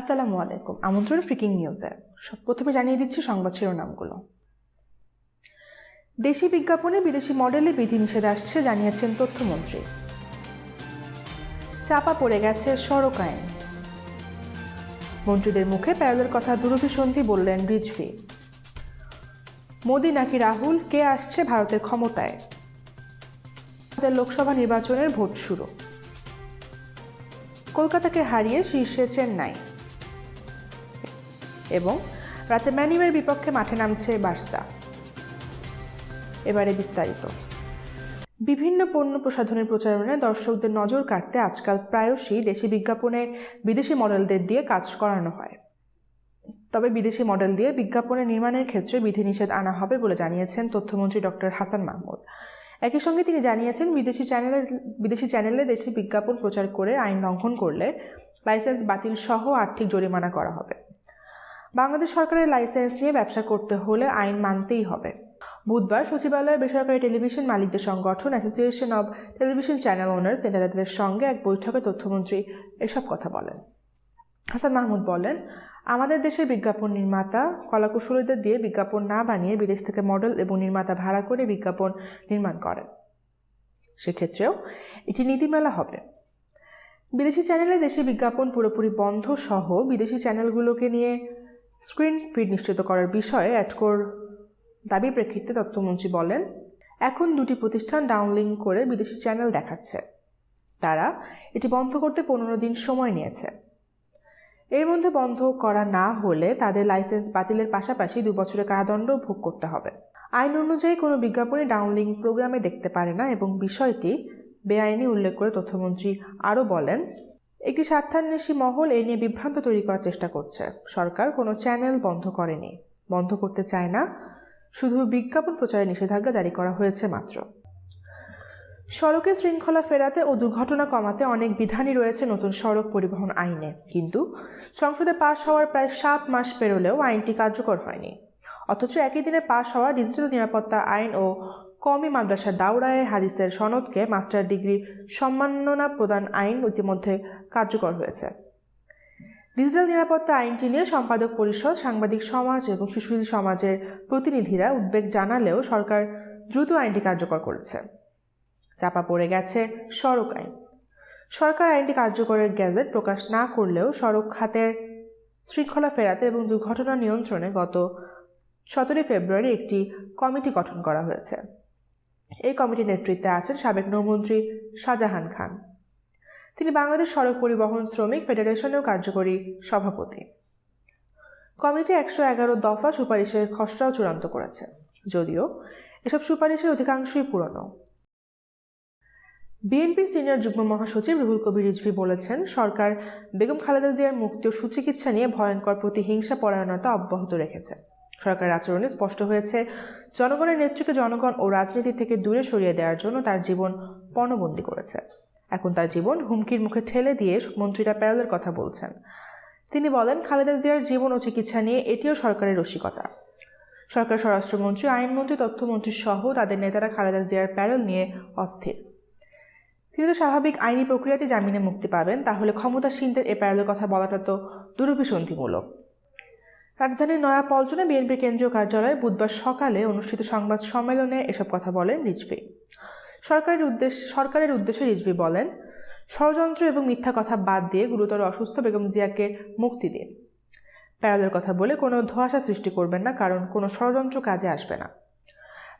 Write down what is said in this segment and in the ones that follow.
আসসালামু আলাইকুম, আমন্ত্রণ ফ্রিকিং নিউজে। প্রথমে জানিয়ে দিচ্ছি সংবাদ শিরোনামগুলো। দেশি বিজ্ঞাপনে বিদেশি মডেলে বিধিনিষেধ আসছে, জানিয়েছেন তথ্যমন্ত্রী। চাপা পড়ে গেছে সড়ক আইন। মন্ত্রীদের মুখে প্যারোলের কথা দুরভিসন্ধি বললেন রিজভি। মোদি নাকি রাহুল, কে আসছে ভারতের ক্ষমতায়? লোকসভা নির্বাচনের ভোট শুরু। কলকাতাকে হারিয়ে শীর্ষে চেন্নাই। এবং রাতে ম্যানিউয়ের বিপক্ষে মাঠে নামছে বার্সা। এবারে বিস্তারিত। বিভিন্ন পণ্য প্রসাধনের প্রচারণায় দর্শকদের নজর কাটতে আজকাল প্রায়শই দেশি বিজ্ঞাপনে বিদেশি মডেলদের দিয়ে কাজ করানো হয়। তবে বিদেশি মডেল দিয়ে বিজ্ঞাপনের নির্মাণের ক্ষেত্রে বিধিনিষেধ আনা হবে বলে জানিয়েছেন তথ্যমন্ত্রী ডক্টর হাসান মাহমুদ। একই সঙ্গে তিনি জানিয়েছেন, বিদেশি চ্যানেলে বিদেশি চ্যানেলে দেশি বিজ্ঞাপন প্রচার করে আইন লঙ্ঘন করলে লাইসেন্স বাতিল সহ আর্থিক জরিমানা করা হবে। বাংলাদেশ সরকারের লাইসেন্স নিয়ে ব্যবসা করতে হলে আইন মানতেই হবে। বুধবার সচিবালয়ে বেসরকারি টেলিভিশন মালিকদের সংগঠন association of television channel owners নেতাদের সঙ্গে এক বৈঠকে তথ্যমন্ত্রী এসব কথা বলেন। হাসান মাহমুদ বলেন, আমাদের দেশের বিজ্ঞাপন নির্মাতা, কলাকুশলীদের দিয়ে বিজ্ঞাপন না বানিয়ে বিদেশ থেকে মডেল এবং নির্মাতা ভাড়া করে বিজ্ঞাপন নির্মাণ করেন। সেক্ষেত্রেও এটি নীতিমালা হবে। বিদেশি চ্যানেলে দেশে বিজ্ঞাপন পুরোপুরি বন্ধ সহ বিদেশি চ্যানেলগুলোকে নিয়ে স্ক্রিন ফিড নিশ্চিত করার বিষয়ে অ্যাডকোর দাবির প্রেক্ষিতে তথ্যমন্ত্রী বলেন, এখন দুটি প্রতিষ্ঠান ডাউনলিঙ্ক করে বিদেশি চ্যানেল দেখাচ্ছে। তারা এটি বন্ধ করতে পনেরো দিন সময় নিয়েছে। এর মধ্যে বন্ধ করা না হলে তাদের লাইসেন্স বাতিলের পাশাপাশি দু বছরের কারাদণ্ড ভোগ করতে হবে। আইন অনুযায়ী কোনো বিজ্ঞাপনে ডাউনলিঙ্ক প্রোগ্রামে দেখতে পারে না এবং বিষয়টি বেআইনি উল্লেখ করে তথ্যমন্ত্রী আরও বলেন একটি স্বার্থান্বেষী মহল এই নিয়ে বিভ্রান্ত তৈরি করার চেষ্টা করছে। সরকার কোনো চ্যানেল বন্ধ করেনি। বন্ধ করতে চায় না। শুধু বিজ্ঞাপন প্রচারে নিষেধাজ্ঞা জারি করা হয়েছে মাত্র। সড়কে শৃঙ্খলা ফেরাতে ও দুর্ঘটনা কমাতে অনেক বিধানই রয়েছে নতুন সড়ক পরিবহন আইনে। কিন্তু সংসদে পাশ হওয়ার প্রায় সাত মাস পেরোলেও আইনটি কার্যকর হয়নি। অথচ একই দিনে পাশ হওয়া ডিজিটাল নিরাপত্তা আইন ও কমি মাদ্রাসা দাউরায়ে হাদিসের সনদকে মাস্টার ডিগ্রি সম্মাননা প্রদান আইন ইতিমধ্যে কার্যকর হয়েছে। ডিজিটাল নিরাপত্তা আইনটি নিয়ে সম্পাদক পরিষদ, সাংবাদিক সমাজ এবং শিশু সমাজের প্রতিনিধিরা উদ্বেগ জানালেও সরকার দ্রুত আইনটি কার্যকর করেছে। চাপা পড়ে গেছে সড়ক আইন। সরকার আইনটি কার্যকরের গ্যাজেট প্রকাশ না করলেও সড়ক খাতের শৃঙ্খলা ফেরাতে এবং দুর্ঘটনা নিয়ন্ত্রণে গত সতেরোই ফেব্রুয়ারি একটি কমিটি গঠন করা হয়েছে। এই কমিটির নেতৃত্বে আছেন সাবেক নৌমন্ত্রী শাহজাহান খান। তিনি বাংলাদেশ সড়ক পরিবহন শ্রমিক ফেডারেশনেও কার্যকরী সভাপতি। কমিটি একশো এগারো দফা সুপারিশের খসড়াও চূড়ান্ত করেছে। যদিও এসব সুপারিশের অধিকাংশই পুরনো। বিএনপির সিনিয়র যুগ্ম মহাসচিব রুহুল কবির রিজভি বলেছেন, সরকার বেগম খালেদা জিয়ার মুক্তি ও সুচিকিৎসা নিয়ে ভয়ঙ্কর প্রতিহিংসা পরায়ণতা অব্যাহত রেখেছে। সরকারের আচরণে স্পষ্ট হয়েছে। জনগণের নেত্রীকে জনগণ ও রাজনীতি থেকে দূরে সরিয়ে দেওয়ার জন্য তার জীবন পণবন্দী করেছে। এখন তার জীবন হুমকির মুখে ঠেলে দিয়ে মন্ত্রীরা প্যারোলের কথা বলছেন। তিনি বলেন, খালেদা জিয়ার জীবন ও চিকিৎসা নিয়ে এটিও সরকারের রসিকতা। সরকার, স্বরাষ্ট্রমন্ত্রী, আইনমন্ত্রী, তথ্যমন্ত্রী সহ তাদের নেতারা খালেদা জিয়ার প্যারোল নিয়ে অস্থির। তিনি তো স্বাভাবিক আইনি প্রক্রিয়াতে জামিনে মুক্তি পাবেন, তাহলে ক্ষমতাসীনদের এ প্যারোলের কথা বলাটা তো দুরভিসন্ধিমূলক। রাজধানীর নয়া পল্টনে বিএনপির কেন্দ্রীয় কার্যালয়ে বুধবার সকালে অনুষ্ঠিত সংবাদ সম্মেলনে এসব কথা বলেন রিজভি। সরকারের উদ্দেশ্যে সরকারের উদ্দেশ্যে রিজভি বলেন, ষড়যন্ত্র এবং মিথ্যা কথা বাদ দিয়ে গুরুতর অসুস্থ বেগম জিয়াকে মুক্তি দিন। প্যারোলের কথা বলে কোনো ধোঁয়াশা সৃষ্টি করবেন না, কারণ কোনো ষড়যন্ত্র কাজে আসবে না।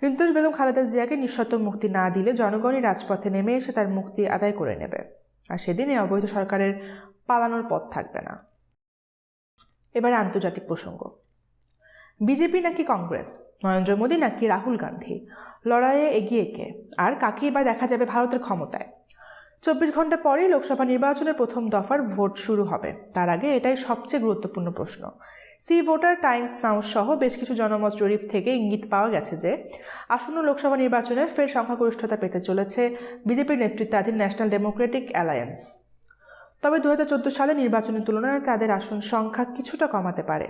নির্দোষ বেগম খালেদা জিয়াকে নিঃশর্ত মুক্তি না দিলে জনগণই রাজপথে নেমে এসে তার মুক্তি আদায় করে নেবে। আর সেদিনে অবৈধ সরকারের পালানোর পথ থাকবে না। এবারে আন্তর্জাতিক প্রসঙ্গ। বিজেপি নাকি কংগ্রেস? নরেন্দ্র মোদী নাকি রাহুল গান্ধী? লড়াইয়ে এগিয়ে কে? আর কাকেই বা দেখা যাবে ভারতের ক্ষমতায়? চব্বিশ ঘণ্টা পরেই লোকসভা নির্বাচনের প্রথম দফার ভোট শুরু হবে। তার আগে এটাই সবচেয়ে গুরুত্বপূর্ণ প্রশ্ন। সি ভোটার টাইমস নাও সহ বেশ কিছু জনমত জরিপ থেকে ইঙ্গিত পাওয়া গেছে যে, আসন্ন লোকসভা নির্বাচনে ফের সংখ্যাগরিষ্ঠতা পেতে চলেছে বিজেপির নেতৃত্বাধীন ন্যাশনাল ডেমোক্রেটিক অ্যালায়েন্স। তবে দু হাজার চোদ্দ সালে নির্বাচনের তুলনায় তাদের আসন সংখ্যা কিছুটা কমাতে পারে।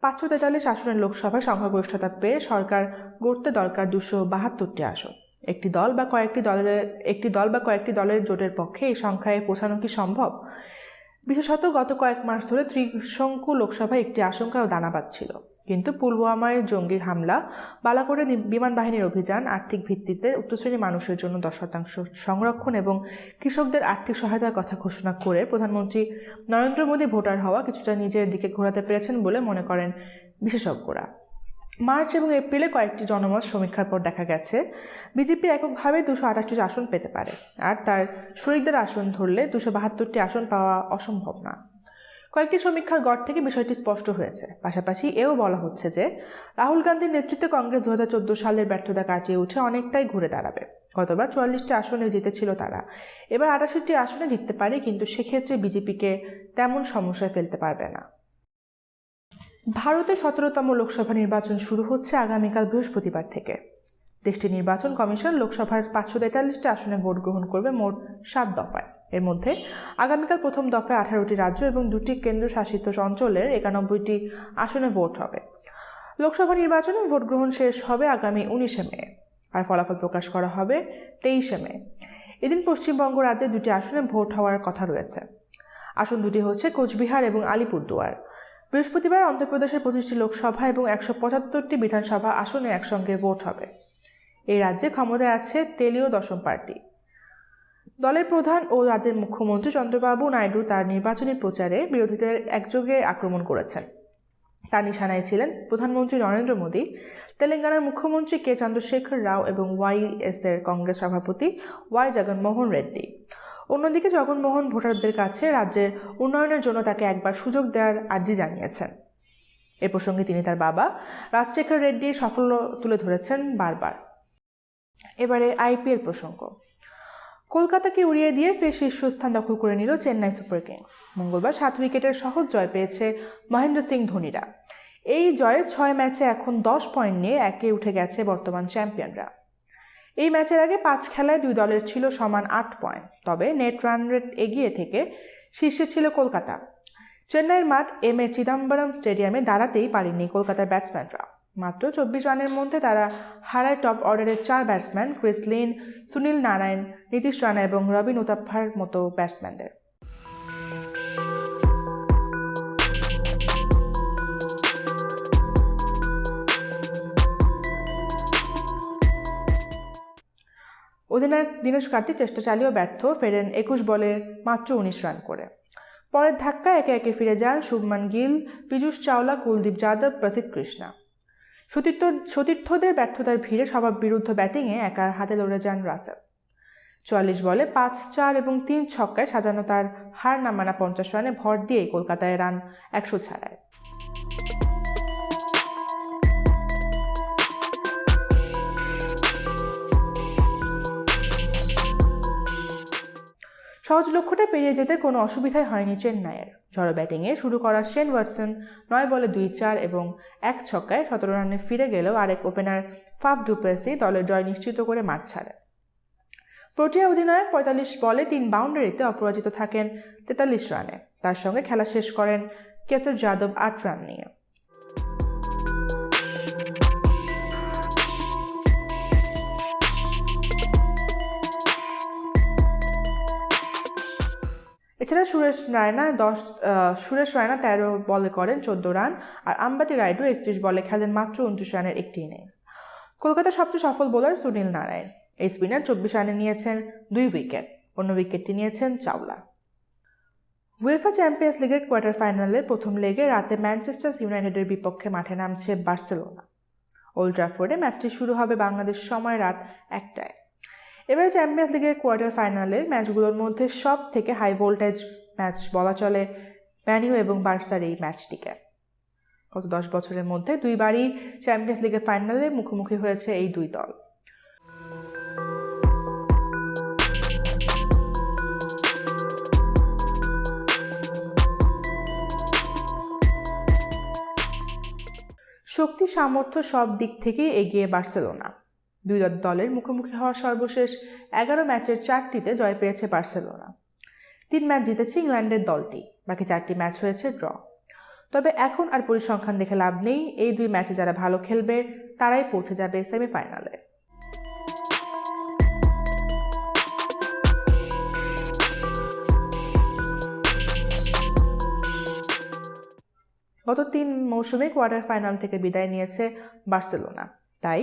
পাঁচশো তেতাল্লিশ আসনের লোকসভায় সংখ্যাগরিষ্ঠতা পেয়ে সরকার গড়তে দরকার দুশো বাহাত্তরটি আসন। একটি দল বা কয়েকটি দলের, একটি দল বা কয়েকটি দলের জোটের পক্ষে এই সংখ্যায় পৌঁছানো কি সম্ভব? বিশেষত গত কয়েক মাস ধরে ত্রিশঙ্কু লোকসভায় একটি আশঙ্কাও দানা বাঁধছিল কিন্তু পুলওয়ামায় জঙ্গি হামলা, বালাকোটে বিমান বাহিনীর অভিযান, আর্থিক ভিত্তিতে উচ্চশ্রেণীর মানুষের জন্য দশ শতাংশ সংরক্ষণ এবং কৃষকদের আর্থিক সহায়তার কথা ঘোষণা করে প্রধানমন্ত্রী নরেন্দ্র মোদী ভোটার হওয়া কিছুটা নিজের দিকে ঘোরাতে পেরেছেন বলে মনে করেন বিশেষজ্ঞরা। মার্চ এবং এপ্রিলে কয়েকটি জনমত সমীক্ষার পর দেখা গেছে, বিজেপি এককভাবে দুশো আঠাশটি আসন পেতে পারে, আর তার শরিকদের আসন ধরলে দুশো বাহাত্তরটি আসন পাওয়া অসম্ভব না। কয়েকটি সমীক্ষার গড় থেকে বিষয়টি স্পষ্ট হয়েছে। পাশাপাশি এও বলা হচ্ছে যে, রাহুল গান্ধীর নেতৃত্বে কংগ্রেস দু হাজার চোদ্দ সালের ব্যর্থতা কাটিয়ে উঠে অনেকটাই ঘুরে দাঁড়াবে। গতবার চুয়াল্লিশটি আসনে জিতেছিল তারা। এবার আটাশিটি আসনে জিততে পারে, কিন্তু সেক্ষেত্রে বিজেপিকে তেমন সমস্যায় ফেলতে পারবে না। ভারতে সতেরোতম লোকসভা নির্বাচন শুরু হচ্ছে আগামীকাল বৃহস্পতিবার থেকে। দেশটির নির্বাচন কমিশন লোকসভার পাঁচশো তেতাল্লিশটি আসনে ভোট গ্রহণ করবে মোট সাত দফায়। এর মধ্যে আগামীকাল প্রথম দফায় আঠারোটি রাজ্য এবং দুটি কেন্দ্রশাসিত অঞ্চলের একানব্বইটি আসনে ভোট হবে। লোকসভা নির্বাচনে ভোট গ্রহণ শেষ হবে আগামী উনিশে মে আর ফলাফল প্রকাশ করা হবে তেইশে মে। এদিন পশ্চিমবঙ্গ রাজ্যে দুটি আসনে ভোট হওয়ার কথা রয়েছে। আসন দুটি হচ্ছে কোচবিহার এবং আলিপুরদুয়ার। বৃহস্পতিবার অন্ধ্রপ্রদেশের পঁচিশটি লোকসভা এবং একশো পঁচাত্তরটি বিধানসভা আসনে একসঙ্গে ভোট হবে। এই রাজ্যে ক্ষমতায় আছে তেলীয় দশম পার্টি দলের প্রধান ও রাজ্যের মুখ্যমন্ত্রী চন্দ্রবাবু নাইডু তার নির্বাচনী প্রচারে বিরোধীদের একযোগে আক্রমণ করেছেন। তার নিশানায় ছিলেন প্রধানমন্ত্রী নরেন্দ্র মোদী, তেলেঙ্গানার মুখ্যমন্ত্রী কে চন্দ্রশেখর রাও এবং ওয়াইএস এর কংগ্রেস সভাপতি ওয়াই জগনমোহন রেড্ডি। অন্যদিকে জগনমোহন ভোটারদের কাছে রাজ্যের উন্নয়নের জন্য তাকে একবার সুযোগ দেওয়ার আর্জি জানিয়েছেন। এ প্রসঙ্গে তিনি তার বাবা রাজশেখর রেড্ডির সাফল্য তুলে ধরেছেন বারবার। এবারে আইপিএল প্রসঙ্গ। কলকাতাকে উড়িয়ে দিয়ে ফের শীর্ষস্থান দখল করে নিল চেন্নাই সুপার কিংস। মঙ্গলবার সাত উইকেটের সহজ জয় পেয়েছে মহেন্দ্র সিং ধোনিরা। এই জয়ে ছয় ম্যাচে এখন দশ পয়েন্ট নিয়ে একে উঠে গেছে বর্তমান চ্যাম্পিয়নরা। এই ম্যাচের আগে পাঁচ খেলায় দুই দলের ছিল সমান আট পয়েন্ট, তবে নেট রান রেট এগিয়ে থেকে শীর্ষে ছিল কলকাতা। চেন্নাইয়ের মাঠ এম এ চিদম্বরম স্টেডিয়ামে দাঁড়াতেই পারেননি কলকাতার ব্যাটসম্যানরা। মাত্র চব্বিশ রানের মধ্যে তারা হারায় টপ অর্ডারের চার batsman Chris Lynn, Sunil Narine, Nitish Rana এবং রবিন উতাপ্পার মতো ব্যাটসম্যানদের। অধিনায়ক দীনেশ কার্তিক চেষ্টা চালিয়েও ব্যর্থ, ফেরেন একুশ বলে মাত্র উনিশ রান করে। পরের ধাক্কা একে একে ফিরে যান শুভমান গিল, পীযূষ চাওলা, কুলদীপ যাদব প্রসিদ্ধ কৃষ্ণা। সতীর্থ, সতীর্থদের ব্যর্থতার ভিড়ে সবার বিরুদ্ধ ব্যাটিংয়ে একা হাতে লড়ে যান রাসেল। চুয়াল্লিশ বলে পাঁচ চার এবং তিন ছক্কায় সাজানো তার হার নামানা পঞ্চাশ রানে ভর দিয়ে কলকাতায় রান একশো ছাড়ায়। সহজ লক্ষ্যটা পেরিয়ে যেতে কোনো অসুবিধাই হয়নি চেন্নাইয়ের। ঝড়ো ব্যাটিংয়ে শুরু করা শেন ওয়াটসন নয় বলে দুই চার এবং এক ছক্কায় সতেরো রানে ফিরে গেলেও আরেক ওপেনার ফাফ ডুপ্লেসি দলের জয় নিশ্চিত করে মাঠ ছাড়ে। প্রোটিয়া অধিনায়ক পঁয়তাল্লিশ বলে তিন বাউন্ডারিতে অপরাজিত থাকেন তেতাল্লিশ রানে। তার সঙ্গে খেলা শেষ করেন কেসর যাদব আট রান নিয়ে। এছাড়া সুরেশ রায়না দশ সুরেশ রায়না তেরো বলে করেন চোদ্দ রান, আর আম্বাতি রায়ডু একত্রিশ বলে খেলেন মাত্র উনত্রিশ রানের একটি ইনিংস কলকাতার সবচেয়ে সফল বোলার সুনীল নারায়ণ। এই স্পিনার চব্বিশ রানে নিয়েছেন দুই উইকেট, অন্য উইকেটটি নিয়েছেন চাওলা। উয়েফা চ্যাম্পিয়ন্স লিগের কোয়ার্টার ফাইনালের প্রথম লেগে রাতে ম্যানচেস্টার ইউনাইটেডের বিপক্ষে মাঠে নামছে বার্সেলোনা। ওল্ড ট্রাফোর্ডে ম্যাচটি শুরু হবে বাংলাদেশ সময় রাত একটায়। এবারে চ্যাম্পিয়ন্স লিগের কোয়ার্টার ফাইনালের ম্যাচগুলোর মধ্যে সব থেকে হাই ভোল্টেজ ম্যাচ বলা চলে ম্যানিউ এবং বার্সার এই ম্যাচটিকে গত দশ বছরের মধ্যে দুইবারই চ্যাম্পিয়ন্স লিগের ফাইনালে মুখোমুখি হয়েছে এই দুই দল। শক্তি, সামর্থ্য সব দিক থেকেই এগিয়ে বার্সেলোনা দুই দলের মুখোমুখি হওয়া সর্বশেষ এগারো ম্যাচের চারটিতে জয় পেয়েছে বার্সেলোনা। তিন ম্যাচ জিতেছে ইংল্যান্ডের দলটি, বাকি চারটি ম্যাচ হয়েছে ড্র। তবে এখন আর পরিসংখ্যান দেখে লাভ নেই, এই দুই ম্যাচে যারা ভালো খেলবে, তারাই পৌঁছে যাবে সেমিফাইনালে। গত তিন মৌসুমে কোয়ার্টার ফাইনাল থেকে বিদায় নিয়েছে বার্সেলোনা। তাই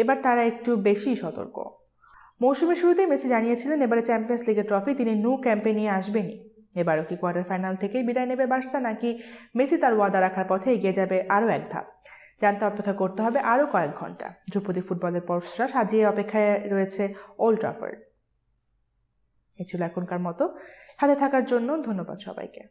এবার তারা একটু বেশি সতর্ক। মৌসুমের শুরুতেই মেসি জানিয়েছিলেন এবারে চ্যাম্পিয়ন্স লিগের ট্রফি তিনি নু ক্যাম্পে নিয়ে আসবেনই। এবারও কি কোয়ার্টার ফাইনাল থেকেই বিদায় নেবে বার্সা, নাকি মেসি তার ওয়াদা রাখার পথে এগিয়ে যাবে আরও এক ধাপ? জানতে অপেক্ষা করতে হবে আরও কয়েক ঘণ্টা। ধ্রুপদী ফুটবলের পরশরা সাজিয়ে অপেক্ষায় রয়েছে ওল্ড ট্রাফার্ড এ ছিল এখনকার মতো। সাথে থাকার জন্য ধন্যবাদ সবাইকে।